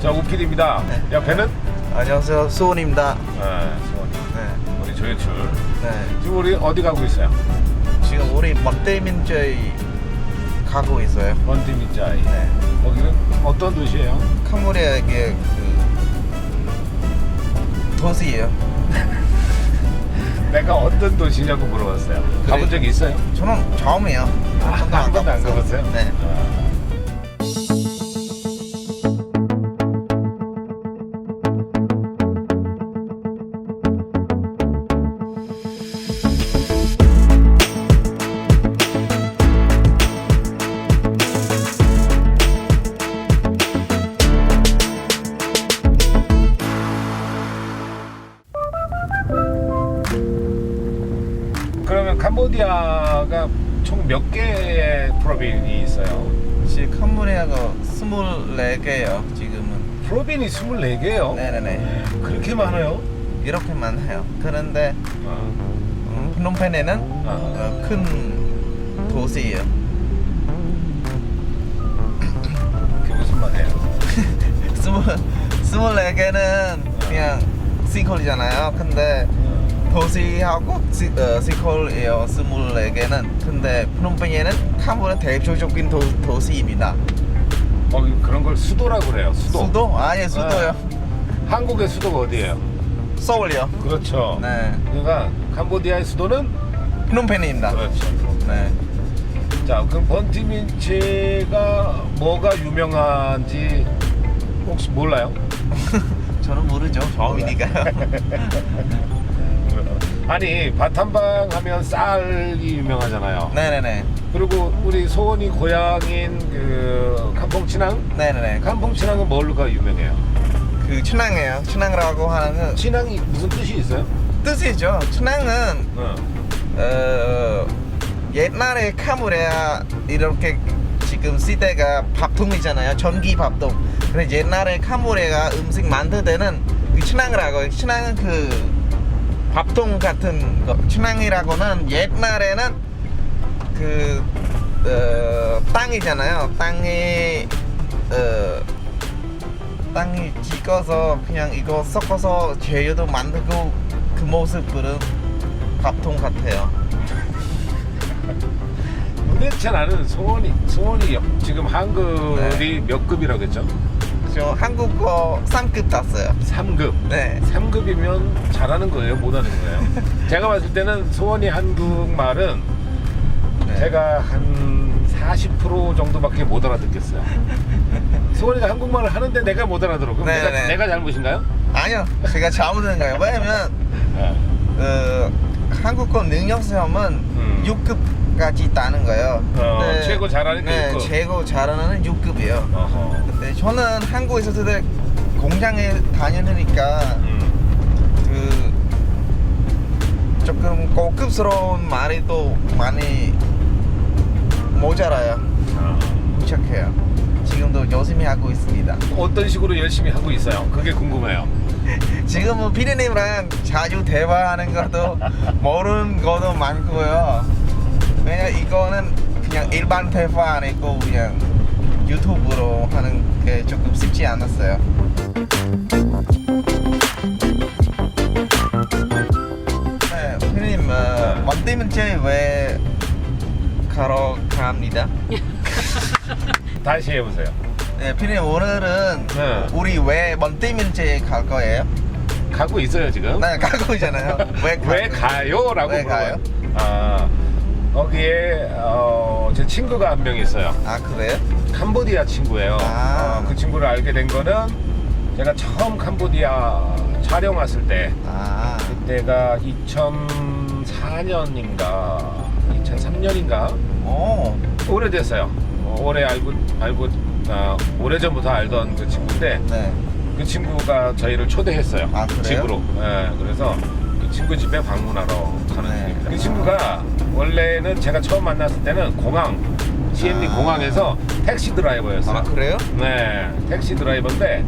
자, 우필입니다. 네. 옆에는 안녕하세요 수원입니다. 네, 수원이. 네, 우리 조연출. 네. 지금 우리 어디 가고 있어요? 지금 우리 먼데민저이 가고 있어요. 번디미자이. 네. 거기는 어떤 도시예요? 캄보디아의 그 도시예요. 내가 어떤 도시냐고 물어봤어요. 가본 적이 있어요? 저는 처음이에요. 아, 한 번도 안 가봤어요? 네. 아. 몇 개의 프로빈이 있어요? 지금 캄보디아가 24개예요. 지금은 프로빈이 24개요? 네네네. 그렇게 많아요? 이렇게만 해요. 그런데 아, 음, 프놈펜에는 아. 어, 큰 도시예요. 그게 무슨 말이에요? 스물 스물네 개는 그냥 시콜이잖아요. 근데 도시하고 시, 어, 시콜이에요. 스물네 개는. 근데 프놈펜에는 캄보디아 대표적인 도, 도시입니다. 어, 그런 걸 수도라고 그래요. 수도. 수도? 아 예 수도요. 한국의 수도가 어디예요? 서울이요. 그렇죠. 네. 그러니까 캄보디아의 수도는 프놈펜입니다. 그렇죠. 네. 자, 그럼 번티민체가 뭐가 유명한지 혹시 몰라요? 저는 모르죠. 처음이니까요. 아니 바탐방 하면 쌀이 유명하잖아요. 네네네. 그리고 우리 소원이 고향인 그 캄퐁치낭, 네네네. 캄퐁치낭은 뭘로가 유명해요? 그 춘향이에요. 춘향이라고 하는 그 치낭이 무슨 뜻이 있어요? 뜻이죠. 춘향은 어. 어, 옛날에 카무레아 이렇게 지금 시대가 밥통이잖아요. 전기 밥통. 그래서 옛날에 카무레가 음식 만들 때는 그 춘향이라고. 춘향은 그 밥통 같은 거. 춘향이라고는 옛날에는 그 어, 땅이잖아요. 땅이 어, 땅이 찍어서 그냥 이거 섞어서 재료도 만들고 그 모습들은 밥통 같아요. 도대체 나는 소원이 소원이 지금 한글이 네. 몇 급이라고 했죠? 저 한국어 3급 땄어요. 3급. 네. 3급이면 잘하는 거예요, 못하는 거예요? 제가 봤을 때는 소원이 한국말은 네. 제가 한 40% 정도밖에 못 알아듣겠어요. 소원이가 한국말을 하는데 내가 못 알아들어. 그럼 네, 내가, 네. 내가 잘못인가요? 아니요. 제가 잘못한 거예요. 왜냐면 네. 어, 한국어 능력 시험은 음. 6급 까지 따는 거예요. 어, 최고 잘하니까 네, 6급. 최고 잘하는 6급이에요. 어허. 근데 저는 한국에 있었을 때 공장에 다니니까 음. 그 조금 고급스러운 말이 또 많이 모자라요. 어. 부족해요. 지금도 열심히 하고 있습니다. 어떤 식으로 열심히 하고 있어요? 그게 궁금해요. 지금은 피디님이랑 자주 대화하는 것도 모르는 것도 많고요. 왜냐 이거는 그냥 일반 대화 아니고 그냥 유튜브로 하는 게 조금 쉽지 않았어요. 네, 피디님 어, 먼데문제 왜 가러 갑니다? 다시 해보세요. 네, 피디님 오늘은 네. 우리 왜 먼데문제 갈 거예요? 가고 있어요 지금. 네, 가고 있잖아요. 왜, 왜 가- 가요?라고 왜 물어봐요. 가요? 아 거기에 어, 제 친구가 한 명 있어요. 아 그래요? 캄보디아 친구예요. 아. 어, 그 친구를 알게 된 거는 제가 처음 캄보디아 촬영 왔을 때 아, 그때가 2004년인가 2003년인가 오, 오래됐어요. 어, 오래 알고 알고 아, 오래 전부터 알던 그 친구인데 네. 그 친구가 저희를 초대했어요. 아, 그래요? 집으로. 예, 그래서 그 친구 집에 방문하러 가는 네. 중입니다. 그 친구가 원래는 제가 처음 만났을 때는 공항, CMD 아. 공항에서 택시 드라이버였어요. 아 그래요? 네, 택시 드라이버인데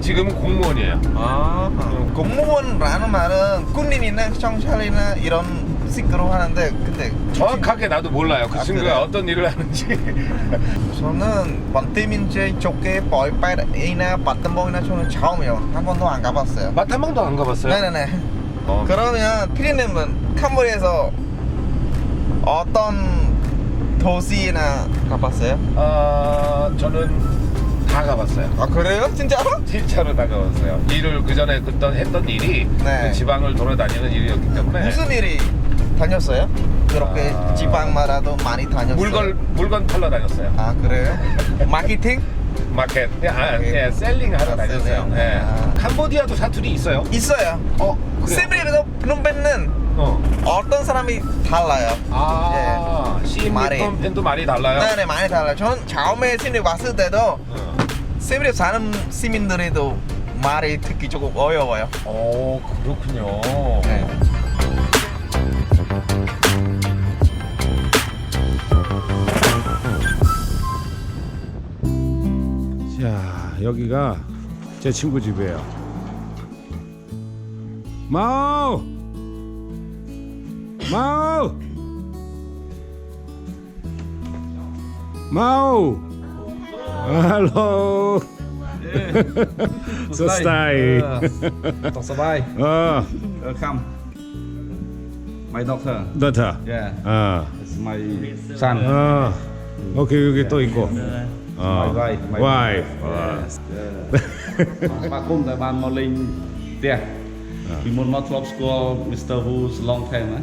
지금은 공무원이에요. 아, 공무원이라는 말은 군인이나 경찰이나 이런 시끄러워하는데 근데 정확하게 나도 몰라요. 그 아, 친구가 그래요? 어떤 일을 하는지. 저는 번띠민제 쪽에 벌빨이나 바텀봉이나 저는 처음이에요. 한 번도 안 가봤어요. 마타망도 안 가봤어요? 네네네. 어. 그러면 피디님은 캄보디아에서 어떤 도시나 가봤어요? 아 저는 다 가봤어요. 아 그래요? 진짜로? 진짜로 다 가봤어요. 일을 그 전에 그던 했던 일이 네. 그 지방을 돌아다니는 일이었기 때문에 무슨 일이 다녔어요? 그렇게 아. 지방마다도 많이 다녔어요. 물건 물건 팔러 다녔어요. 아 그래요? 마케팅? 마켓, 예, 아, 예. 예, 셀링 하러 아, 다녔어요. 셀링. 예. 아. 캄보디아도 사투리 있어요. 있어요. 어, 그래요? 세브리에서 프놈펜은 어. 어떤 사람이 달라요. 아, 예. 말이. 펜도 많이 달라요. 네네 많이 달라요. 전 처음에 시내 왔을 때도 어. 세브리에 사는 시민들에도 말이 듣기 조금 어려워요. 오, 그렇군요. 네. 자, 여기가 제 친구 집이에요. 마 mau mau alo สดใสตกสบายเออเออคำ my daughter daughter yeah อ่า my son อ่าโอเคโอเคตัวอีกคน my wife my wife มาคุ้มแต่บ้านมาลิงเตี้ยពីមុនមកធ្លាប់ស្គាល់ Mr. Wu long time ណា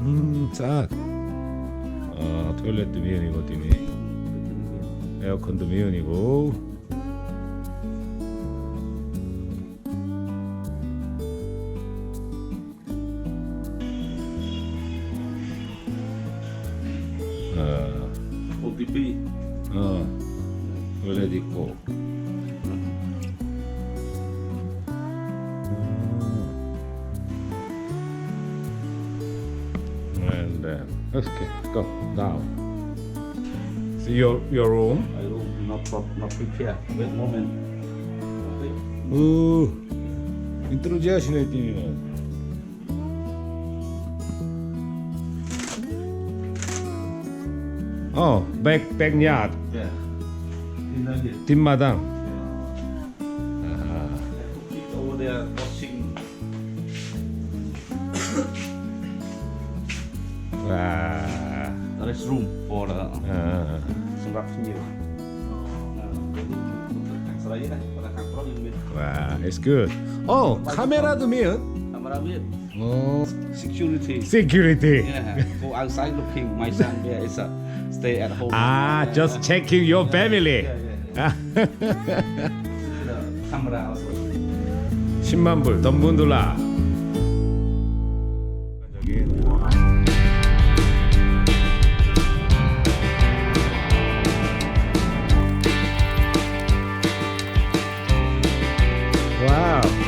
음, 싹. 어, 토일렛도 미연이고 팀이. 에어컨도 미연이고. 어, អូទី2 어, 토일렛 있고. Then, okay, go down. See your your room. I will not prop, not prepare. Wait a moment. Okay. 오, 인트로지 하시네 띠는. 어, 백 백야드 Yeah. In there 어. Sebab sendiri. Wow, it's good. Oh, 카메라도 면. Camera with 어, security. security. Yeah, go outside looking. My son there is a stay at home. Ah, just checking your family. Yeah, yeah, yeah. The camera also. 10만 불, 덤분돌라. 저기. Wow.